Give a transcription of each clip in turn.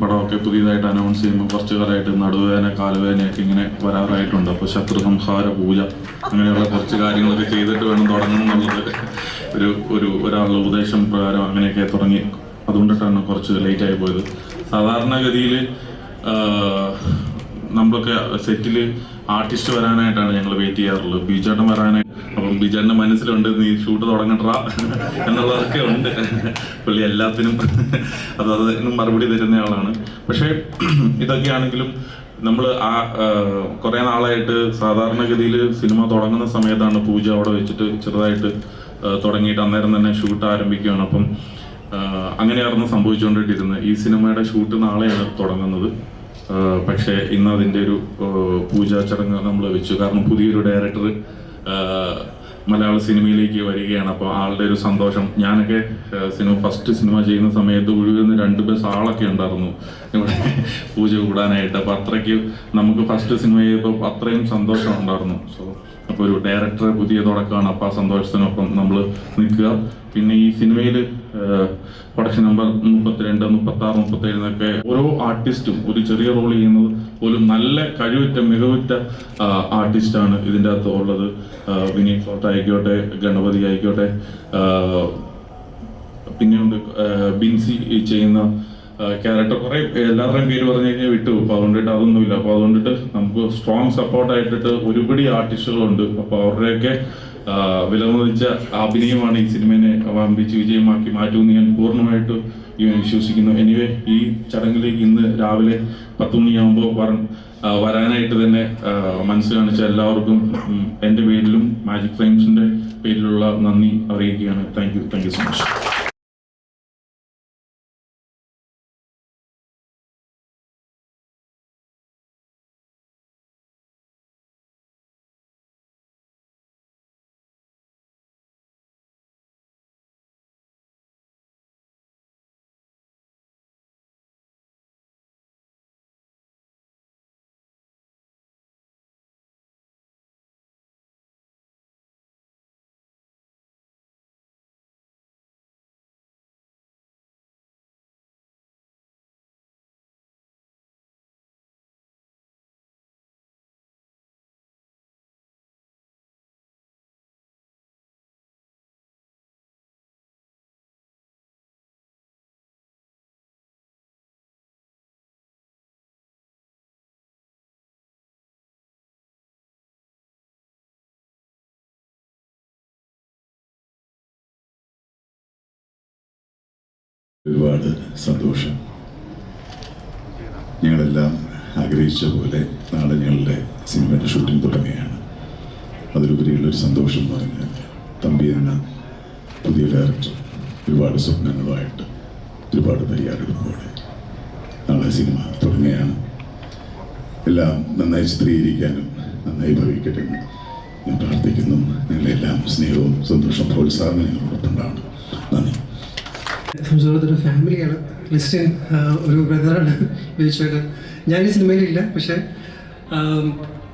പടമൊക്കെ പുതിയതായിട്ട് അനൗൺസ് ചെയ്യുമ്പോൾ കുറച്ച് കാലമായിട്ട് നടുവേദന കാലുവേദനയൊക്കെ ഇങ്ങനെ വരാറായിട്ടുണ്ട്. അപ്പോൾ ശത്രു സംഹാര പൂജ അങ്ങനെയുള്ള കുറച്ച് കാര്യങ്ങളൊക്കെ ചെയ്തിട്ട് വേണം തുടങ്ങണം എന്നുള്ളത് ഒരു ഒരു ഒരാളുടെ ഉപദേശം പ്രകാരം അങ്ങനെയൊക്കെ തുടങ്ങി. അതുകൊണ്ടിട്ടാണ് കുറച്ച് ലേറ്റ് ആയി പോയത്. സാധാരണഗതിയിൽ നമ്മളൊക്കെ സെറ്റിൽ ആർട്ടിസ്റ്റ് വരാനായിട്ടാണ് ഞങ്ങൾ വെയിറ്റ് ചെയ്യാറുള്ളത്. ബിജാട്ടൻ വരാനായിട്ട് അപ്പം ബിജാട്ടന്റെ മനസ്സിലുണ്ട് നീ ഷൂട്ട് തുടങ്ങട്ടാ എന്നുള്ളതൊക്കെ ഉണ്ട്. പുള്ളി എല്ലാത്തിനും അത് അതിനും മറുപടി തരുന്ന ആളാണ്. പക്ഷേ ഇതൊക്കെയാണെങ്കിലും നമ്മൾ ആ കുറേ നാളായിട്ട് സാധാരണഗതിയിൽ സിനിമ തുടങ്ങുന്ന സമയത്താണ് പൂജ അവിടെ വെച്ചിട്ട് ചെറുതായിട്ട് തുടങ്ങിയിട്ട് അന്നേരം തന്നെ ഷൂട്ട് ആരംഭിക്കുകയാണ്. അപ്പം അങ്ങനെയായിരുന്നു സംഭവിച്ചുകൊണ്ടിട്ടിരുന്നത് ഈ സിനിമയുടെ ഷൂട്ട് നാളെയാണ് തുടങ്ങുന്നത്. പക്ഷേ ഇന്ന് അതിന്റെ ഒരു പൂജാ ചടങ്ങ് നമ്മൾ വെച്ചു. കാരണം പുതിയൊരു ഡയറക്ടർ മലയാള സിനിമയിലേക്ക് വരികയാണ്. അപ്പോൾ ആളുടെ ഒരു സന്തോഷം. ഞാനൊക്കെ സിനിമ ഫസ്റ്റ് സിനിമ ചെയ്യുന്ന സമയത്ത് ഒഴുകുന്ന രണ്ട് ബസ് ആളൊക്കെ ഉണ്ടായിരുന്നു. ഇവിടെ പൂജ കൂടാനായിട്ട്. അപ്പോൾ അത്രയ്ക്ക് നമുക്ക് ഫസ്റ്റ് സിനിമ ചെയ്തപ്പോൾ അത്രയും സന്തോഷം ഉണ്ടായിരുന്നു. സോ അപ്പോൾ ഒരു ഡയറക്ടറെ പുതിയ തുടക്കമാണ് അപ്പോൾ ആ സന്തോഷത്തിനൊപ്പം നമ്മൾ നിൽക്കുക. പിന്നെ ഈ സിനിമയിൽ പ്രൊഡക്ഷൻ നമ്പർ മുപ്പത്തിരണ്ട് മുപ്പത്തി ആറ് മുപ്പത്തി ഏഴിനൊക്കെ ഓരോ ആർട്ടിസ്റ്റും ഒരു ചെറിയ റോൾ ചെയ്യുന്നത് പോലും നല്ല കഴിവുറ്റ മികവുറ്റ ആർട്ടിസ്റ്റാണ് ഇതിന്റെ അകത്ത് ഉള്ളത്. വിനീത് ഫോർട്ട് ആയിക്കോട്ടെ ഗണപതി ആയിക്കോട്ടെ പിന്നെയുണ്ട് ബിൻസി ചെയ്യുന്ന ക്യാരക്ടർ കുറെ എല്ലാവരുടെയും പേര് പറഞ്ഞു കഴിഞ്ഞാൽ വിട്ടു. അപ്പൊ അതുകൊണ്ടിട്ട് അതൊന്നുമില്ല. അപ്പൊ അതുകൊണ്ടിട്ട് നമുക്ക് സ്ട്രോങ് സപ്പോർട്ട് ആയിട്ടിട്ട് ഒരുപടി ആർട്ടിസ്റ്റുകളുണ്ട് അപ്പൊ അവരുടെയൊക്കെ വിലമതിച്ച അഭിനയമാണ് ഈ സിനിമയെ വമ്പിച്ച് വിജയമാക്കി മാറ്റുമെന്ന് ഞാൻ പൂർണമായിട്ട് വിശ്വസിക്കുന്നു. എനിവേ ഈ ചടങ്ങിലേക്ക് ഇന്ന് രാവിലെ പത്ത് മണിയാകുമ്പോൾ വര ആ, വരാനായിട്ട് തന്നെ മനസ്സ് കാണിച്ച എല്ലാവർക്കും എന്റെ പേരിലും മാജിക് ഫ്രെയിംസിന്റെ പേരിലുള്ള നന്ദി അറിയിക്കുകയാണ്. Thank you thank you so much ഒരുപാട് സന്തോഷം. ഞങ്ങളെല്ലാം ആഗ്രഹിച്ച പോലെ നാളെ ഞങ്ങളുടെ സിനിമയുടെ ഷൂട്ടിംഗ് തുടങ്ങുകയാണ്. അതിലുപരിയുള്ള ഒരു സന്തോഷം എന്ന് പറഞ്ഞാൽ തമ്പി എന്ന പുതിയ ഡയറക്ടർ ഒരുപാട് സ്വപ്നങ്ങളുമായിട്ട് ഒരുപാട് തയ്യാറെടുപ്പോടെ നാളെ സിനിമ തുടങ്ങുകയാണ്. എല്ലാം നന്നായി ചിത്രീകരിക്കാനും നന്നായി ഭവിക്കട്ടെ എന്ന് ഞാൻ പ്രാർത്ഥിക്കുന്നു. നിങ്ങളെല്ലാം സ്നേഹവും സന്തോഷവും പ്രോത്സാഹനം ഞങ്ങളോടൊപ്പമുണ്ടാവണം നന്ദി. സംസാരത്തിന്റെ ഫാമിലിയാണ്. ക്രിസ്ത്യൻ ഒരു ബ്രദറാണ് ബിജുചേട്ടൻ ഞാൻ ഈ സിനിമയിലില്ല പക്ഷേ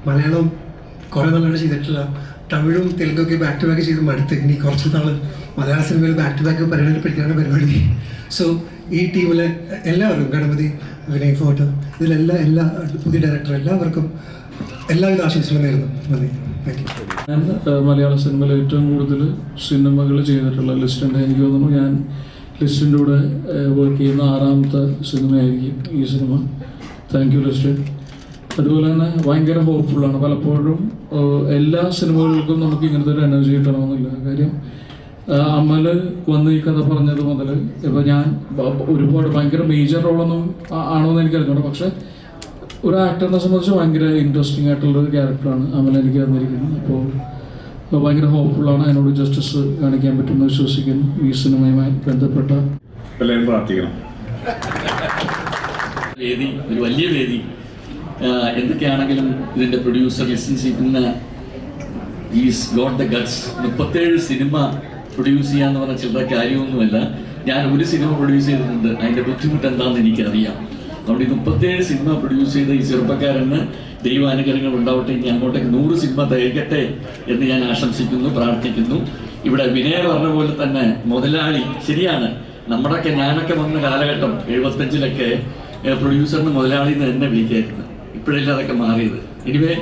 മലയാളം കുറേ നല്ലതാണ് ചെയ്തിട്ടില്ല. തമിഴും തെലുങ്കൊക്കെ ബാക്ക് ടു ബാക്ക് ചെയ്ത് മടുത്ത്. ഇനി കുറച്ച് നാൾ മലയാള സിനിമയിൽ ബാക്ക് ടു ബാക്ക് പരിഗണിപ്പിക്കാനാണ് പരിപാടി സോ ഈ ടീമിലെ എല്ലാവരും ഗണപതി വിനയ് ഫോട്ടോ ഇതിലെല്ലാം എല്ലാ പുതിയ ഡയറക്ടർ എല്ലാവർക്കും എല്ലാവിധ ആശംസകളും നേരുന്നു. നന്ദി. ഞാൻ മലയാള സിനിമയിൽ ഏറ്റവും കൂടുതൽ സിനിമകൾ ചെയ്തിട്ടുള്ള ലിസ്റ്റ് ഉണ്ട്. എനിക്ക് തോന്നുന്നു ഞാൻ ലിസ്റ്റിന്റെ കൂടെ വർക്ക് ചെയ്യുന്ന ആറാമത്തെ സിനിമയായിരിക്കും ഈ സിനിമ. താങ്ക് യു ലിസ്റ്റ് അതുപോലെ തന്നെ ഭയങ്കര ഹോപ്പ്ഫുള്ളാണ് പലപ്പോഴും എല്ലാ സിനിമകൾക്കും നമുക്ക് ഇങ്ങനത്തെ ഒരു എനർജി കിട്ടണമെന്നില്ല. കാര്യം അമ്മൽ വന്ന് ഈ കഥ പറഞ്ഞത് മുതൽ ഇപ്പം ഞാൻ ഒരുപാട് ഭയങ്കര മേജർ റോളൊന്നും ആ- ആണോ എന്ന് എനിക്കറിഞ്ഞൂടാ. പക്ഷേ ഒരു ആക്ടറിനെ സംബന്ധിച്ച് ഭയങ്കര ഇൻട്രസ്റ്റിംഗ് ആയിട്ടുള്ള ഒരു ക്യാരക്ടറാണ് അമൽ എനിക്ക് തന്നിരിക്കുന്നത്. അപ്പോൾ ഭയങ്കര ഹോപ്പ്ഫുള്ളാണ് അതിനോട് ജസ്റ്റിസ് കാണിക്കാൻ പറ്റുമെന്ന് വിശ്വസിക്കുന്നു. ഈ സിനിമയുമായി ബന്ധപ്പെട്ട എല്ലാവരും പ്രാർത്ഥിക്കണം. വേദി ഒരു വലിയ വേദി. എന്തൊക്കെയാണെങ്കിലും ഇതിന്റെ പ്രൊഡ്യൂസർ ലിസൺ ചെയ്യുന്ന ഈസ് ദ ഗട്സ് മുപ്പത്തേഴ് സിനിമ പ്രൊഡ്യൂസ് ചെയ്യാന്ന് പറഞ്ഞ ചിലരുടെ കാര്യമൊന്നുമല്ല. ഞാൻ ഒരു സിനിമ പ്രൊഡ്യൂസ് ചെയ്തിട്ടുണ്ട്. അതിന്റെ ബുദ്ധിമുട്ട് എന്താണെന്ന് എനിക്കറിയാം. അതുകൊണ്ട് ഈ മുപ്പത്തിയേഴ് സിനിമ പ്രൊഡ്യൂസ് ചെയ്ത ഈ ചെറുപ്പക്കാരന് ദൈവാനുഗ്രഹങ്ങൾ ഉണ്ടാവട്ടെ. ഇനി അങ്ങോട്ടേക്ക് നൂറ് സിനിമ തയ്ക്കട്ടെ എന്ന് ഞാൻ ആശംസിക്കുന്നു പ്രാർത്ഥിക്കുന്നു. ഇവിടെ വിനയ പറഞ്ഞ പോലെ തന്നെ മുതലാളി ശരിയാണ്. നമ്മുടെയൊക്കെ ഞാനൊക്കെ വന്ന കാലഘട്ടം എഴുപത്തഞ്ചിലൊക്കെ പ്രൊഡ്യൂസറിന് മുതലാളി എന്ന് തന്നെ വിളിക്കായിരുന്നു. ഇപ്പോഴല്ല അതൊക്കെ മാറിയത്. എനിവേ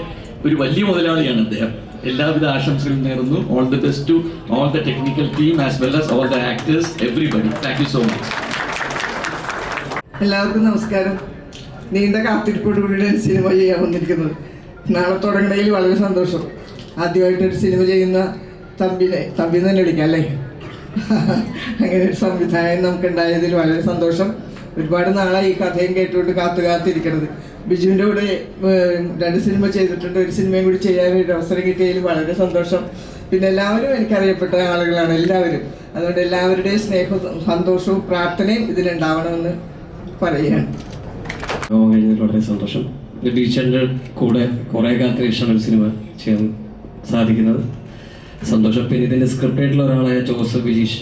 ഒരു വലിയ മുതലാളിയാണ് അദ്ദേഹം. എല്ലാവിധ ആശംസകളും നേരുന്നു. All the best to all the technical team as well as all the actors everybody thank you so much എല്ലാവർക്കും നമസ്കാരം. നീണ്ട കാത്തിരിപ്പോടുകൂടിയാണ് സിനിമ ചെയ്യാൻ വന്നിരിക്കുന്നത്. നാളെ തുടങ്ങണതിൽ വളരെ സന്തോഷം. ആദ്യമായിട്ടൊരു സിനിമ ചെയ്യുന്ന തമ്പിനെ തമ്പി തന്നെ വിളിക്കാം അല്ലേ? അങ്ങനെ ഒരു സംവിധായകൻ നമുക്ക് ഉണ്ടായതിൽ വളരെ സന്തോഷം. ഒരുപാട് നാളായി ഈ കഥയും കേട്ടുകൊണ്ട് കാത്തു കാത്തിരിക്കണത് ബിജുവിന്റെ കൂടെ രണ്ട് സിനിമ ചെയ്തിട്ടുണ്ട്. ഒരു സിനിമയും കൂടി ചെയ്യാൻ ഒരു അവസരം കിട്ടിയതിൽ വളരെ സന്തോഷം. പിന്നെ എല്ലാവരും എനിക്കറിയപ്പെട്ട ആളുകളാണ് എല്ലാവരും. അതുകൊണ്ട് എല്ലാവരുടെയും സ്നേഹവും സന്തോഷവും പ്രാർത്ഥനയും ഇതിലുണ്ടാവണമെന്ന് പറയുകയാണ് ലോകം കഴിഞ്ഞതിൽ വളരെ സന്തോഷം. ബീച്ചറിന്റെ കൂടെ കുറേ ശേഷമാണ് ഒരു സിനിമ ചെയ്യാൻ സാധിക്കുന്നത്. സന്തോഷം. പിന്നെ ഇതിന്റെ സ്ക്രിപ്റ്റ് ആയിട്ടുള്ള ഒരാളായ ജോസഫ് വിജീഷ്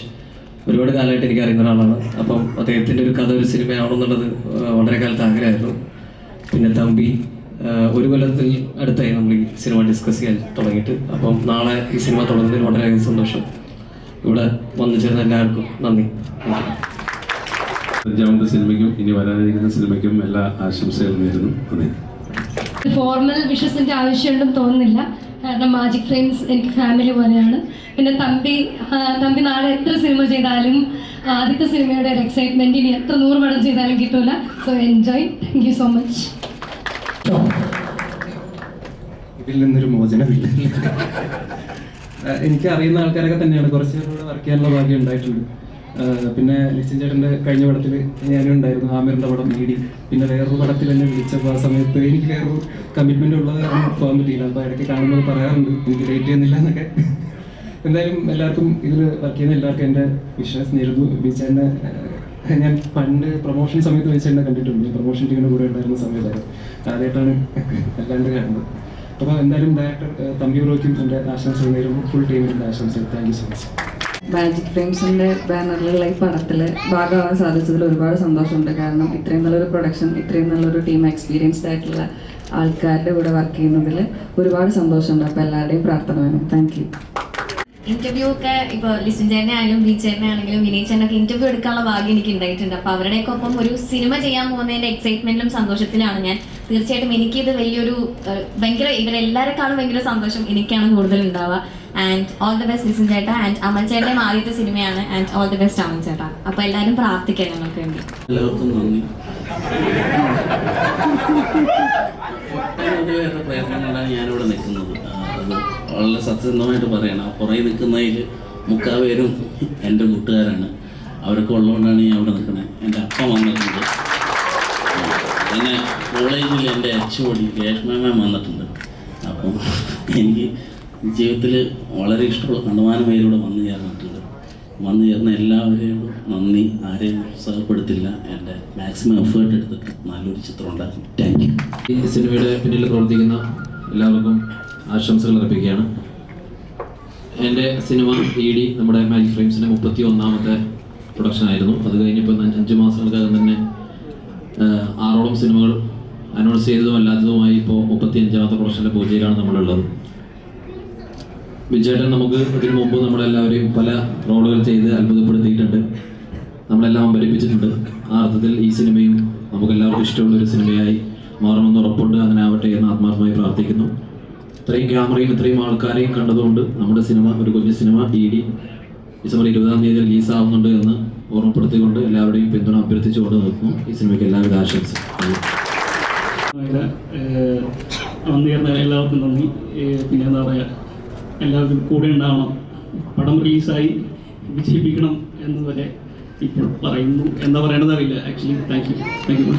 ഒരുപാട് കാലമായിട്ട് എനിക്ക് അറിയുന്ന ഒരാളാണ്. അപ്പം അദ്ദേഹത്തിന്റെ ഒരു കഥ ഒരു സിനിമയാവണമെന്നുള്ളത് വളരെ കാലത്ത് ആഗ്രഹമായിരുന്നു. പിന്നെ തമ്പി ഒരു കൊല്ലത്തിൽ അടുത്തായി നമ്മൾ ഈ സിനിമ ഡിസ്കസ് ചെയ്യാൻ തുടങ്ങിയിട്ട്. അപ്പം നാളെ ഈ സിനിമ തുടങ്ങുന്നതിൽ വളരെയധികം സന്തോഷം. ഇവിടെ വന്നു ചേർന്ന എല്ലാവർക്കും നന്ദി. അഞ്ചാമത്തെ സിനിമയ്ക്കും ഇനി വരാനിരിക്കുന്ന സിനിമയ്ക്കും എല്ലാ ആശംസകളും നേരുന്നു. ഫോർമൽ വിഷസിന്റെ ആവശ്യമുണ്ടെന്ന് തോന്നുന്നില്ല. കാരണം മാജിക് ഫ്രെയിംസ് എനിക്ക് ഫാമിലി പോലെയാണ്. പിന്നെ തമ്പി തമ്പി നാളെ എത്ര സിനിമ ചെയ്താലും ആദ്യത്തെ സിനിമയുടെ ഒരു എക്സൈറ്റ്മെന്റ് ഇനി എത്ര നൂറ് പടം ചെയ്താലും കിട്ടൂല. So enjoy thank you so much ഇതിൽ നിന്നൊരു മോചനമില്ല. എനിക്ക് അറിയുന്ന ആൾക്കാരൊക്കെ തന്നെയാണ്. കുറച്ച് പേരോട് വർക്ക് ചെയ്യാനുള്ള ഭാഗ്യം ഉണ്ടായിട്ടുണ്ട്. പിന്നെ ലിസ്റ്റൻ ചേട്ടന്റെ കഴിഞ്ഞ പടത്തിൽ ഞാനും ഉണ്ടായിരുന്നു ആമിറിന്റെ പടം ഇടി പിന്നെ വേറൊരു പടത്തിൽ എന്നെ വിളിച്ചപ്പോൾ ആ സമയത്ത് എനിക്ക് വേറൊരു കമ്മിറ്റ്മെന്റ് ഉള്ളത് പോകാൻ പറ്റിയില്ല. അപ്പോൾ ഇടയ്ക്ക് കാണുമ്പോൾ പറയാറുണ്ട് എനിക്ക് ഡേറ്റ് ചെയ്യുന്നില്ല എന്നൊക്കെ. എന്തായാലും എല്ലാവർക്കും ഇതിൽ വർക്ക് ചെയ്യുന്ന എല്ലാവർക്കും എന്റെ വിശ്വാസം നേരുന്നു ബിച്ചേന്റെ ഞാൻ പണ്ട് പ്രൊമോഷൻ സമയത്ത് ബീച്ചേട്ടനെ കണ്ടിട്ടുണ്ട്. പ്രൊമോഷൻ ടീമിന്റെ കൂടെ ഉണ്ടായിരുന്ന സമയത്തായിരുന്നു. ആദ്യമായിട്ടാണ് അല്ലാണ്ട് കാണുന്നത്. അപ്പോൾ എന്തായാലും ഡയറക്ടർ തമ്പി ബ്രോയ്ക്കും എന്റെ ആശംസകൾ ഫുൾ ടീമിന്റെ ആശംസകൾ. Thank you so much magic ഫ്രെയിംസിന്റെ ബാനറിലുള്ള ഈ പടത്തിൽ ഭാഗമാവാൻ സാധിച്ചതിൽ ഒരുപാട് സന്തോഷമുണ്ട്. കാരണം ഇത്രയും നല്ലൊരു പ്രൊഡക്ഷൻ ഇത്രയും നല്ലൊരു ടീം എക്സ്പീരിയൻസ്ഡ് ആയിട്ടുള്ള ആൾക്കാരുടെ കൂടെ വർക്ക് ചെയ്യുന്നതിൽ ഒരുപാട് സന്തോഷമുണ്ട്. അപ്പോൾ എല്ലാവരുടെയും പ്രാർത്ഥന വേണം. താങ്ക് യു ഇന്റർവ്യൂ ഒക്കെ ഇപ്പോൾ ലിസിൻ ചേട്ടനെ ആയാലും ബി ചേട്ടനെ ആണെങ്കിലും വിനീത് ചേട്ടനൊക്കെ ഇന്റർവ്യൂ എടുക്കാനുള്ള ഭാഗ്യം എനിക്ക് ഉണ്ടായിട്ടുണ്ട്. അപ്പോൾ അവരുടെയൊക്കെ ഒപ്പം ഒരു സിനിമ ചെയ്യാൻ പോകുന്നതിന്റെ എക്സൈറ്റ്മെന്റിലും സന്തോഷത്തിലാണ് ഞാൻ. തീർച്ചയായിട്ടും എനിക്കിത് വലിയൊരു ഭയങ്കര ഇവരെല്ലാരെക്കാളും ഭയങ്കര സന്തോഷം എനിക്കാണ് കൂടുതൽ ഉണ്ടാവുക and all the best Listin ചേട്ടാ. ആൻഡ് അമൽ ചേട്ടൻ ആദ്യത്തെ സിനിമയാണ്. And all the best Amal ചേട്ടാ. അപ്പൊ എല്ലാരും പ്രാർത്ഥിക്കാം ഞങ്ങൾക്ക് വേണ്ടി. എല്ലാവർക്കും നന്ദി. വളരെ സത്യസന്ധമായിട്ട് പറയണം. പുറകെ നിൽക്കുന്നതിൽ മുക്കാൽ പേരും എന്റെ കൂട്ടുകാരാണ്. അവരൊക്കെ ഉള്ളതുകൊണ്ടാണ് ഞാൻ അവിടെ നിൽക്കുന്നത്. എന്റെ അപ്പ വന്നിട്ടുണ്ട് പിന്നെ കോളേജിൽ എന്റെ എച്ച് ഓടി രേഷ്മ വന്നിട്ടുണ്ട്. അപ്പം എനിക്ക് ജീവിതത്തിൽ വളരെ ഇഷ്ടമുള്ള കണ്ടമാനം പേരിലൂടെ വന്നു ചേർന്നിട്ടുണ്ട്. വന്നു ചേർന്ന എല്ലാവരെയും നന്ദി. ആരെയും ഉത്സാഹപ്പെടുത്തില്ല. എന്റെ മാക്സിമം എഫേർട്ട് എടുത്തിട്ട് നല്ലൊരു ചിത്രം ഉണ്ടാക്കും താങ്ക് യു ഈ സിനിമയുടെ പിന്നിൽ പ്രവർത്തിക്കുന്ന എല്ലാവർക്കും ആശംസകൾ അർപ്പിക്കുകയാണ്. എന്റെ സിനിമ ഇ ഡി നമ്മുടെ മാജിക് ഫ്രെയിംസിന്റെ മുപ്പത്തി ഒന്നാമത്തെ പ്രൊഡക്ഷൻ ആയിരുന്നു. അത് കഴിഞ്ഞപ്പോൾ അഞ്ച് മാസങ്ങൾക്കകം തന്നെ ആറോളം സിനിമകൾ അനൗൺസ് ചെയ്തതും അല്ലാത്തതുമായി ഇപ്പോൾ മുപ്പത്തി അഞ്ചാമത്തെ പ്രൊഫഷന്റെ പൂജയിലാണ് നമ്മളുള്ളത്. വിജയേട്ടൻ നമുക്ക് ഇതിനു മുമ്പ് നമ്മളെല്ലാവരെയും പല റോളുകൾ ചെയ്ത് അത്ഭുതപ്പെടുത്തിയിട്ടുണ്ട്. നമ്മളെല്ലാം അമ്പരിപ്പിച്ചിട്ടുണ്ട് ആ അർത്ഥത്തിൽ ഈ സിനിമയും നമുക്ക് എല്ലാവർക്കും ഇഷ്ടമുള്ള ഒരു സിനിമയായി മാറുമെന്ന് ഉറപ്പുണ്ട്. അങ്ങനെ ആവട്ടെ എന്ന് ആത്മാർത്ഥമായി പ്രാർത്ഥിക്കുന്നു. ഇത്രയും ക്യാമറയും ഇത്രയും ആൾക്കാരെയും കണ്ടതുകൊണ്ട് നമ്മുടെ സിനിമ ഒരു കുഞ്ഞു സിനിമ ഇ ഡി ഡിസംബർ ഇരുപതാം തീയതി റിലീസാവുന്നുണ്ട് എന്ന് ഓർമ്മപ്പെടുത്തിക്കൊണ്ട് എല്ലാവരുടെയും പിന്തുണ അഭ്യർത്ഥിച്ചുകൊണ്ട് നിൽക്കും. ഈ സിനിമയ്ക്ക് എല്ലാവിധ ആശംസ എല്ലാവർക്കും നന്ദി. പിന്നെ എന്താ പറയുക എല്ലാവർക്കും കൂടെ ഉണ്ടാവണം. പടം റിലീസായി വിജയിപ്പിക്കണം എന്ന് വരെ ഇപ്പോൾ പറയുന്നു. എന്താ പറയണത് അറിയില്ല. Actually thank you thank you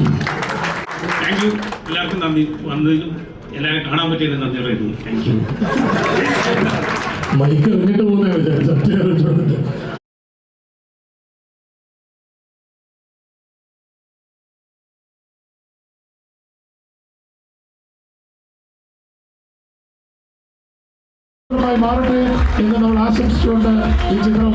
thank you എല്ലാവർക്കും നന്ദി. വന്നതിലും എല്ലാവരും കാണാൻ പറ്റിയത് നന്ദി പറയുന്നു. താങ്ക് യു മൈക്ക് എറിഞ്ഞിട്ട് പോകുന്ന മാറട്ടെ എന്ന് നമ്മൾ ആശംസിച്ചുകൊണ്ട് ഈ ചിത്രം